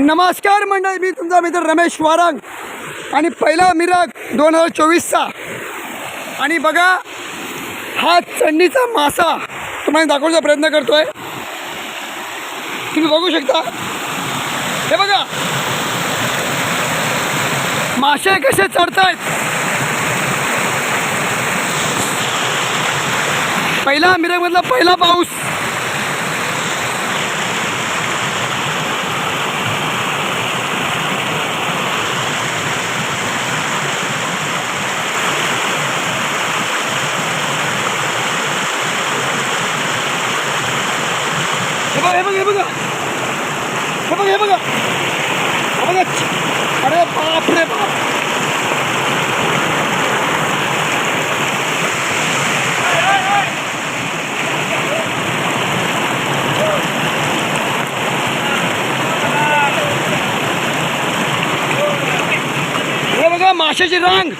नमस्कार मंडळी मी तुमचा मित्र रमेश वारंग. आणि पहिला मिरग दोन हजार चोवीसचा. आणि बघा हा चंडीचा मासा. तुम्हाला दाखवण्याचा प्रयत्न करतोय. तुम्ही बघू शकता. हे बघा. मासे कसे चढतायत. पहिला मिरगमधला पहिला पाऊस. हे बघा हे बघा. हे बघा हे बघा. हे बघा. हे बघा अरे बाप रे बाप. हे बघा माशाची रांग.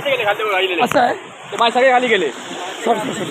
मासे गेले खाली. असं आहे? ते मासे सगळे खाली गेले. Sorry sorry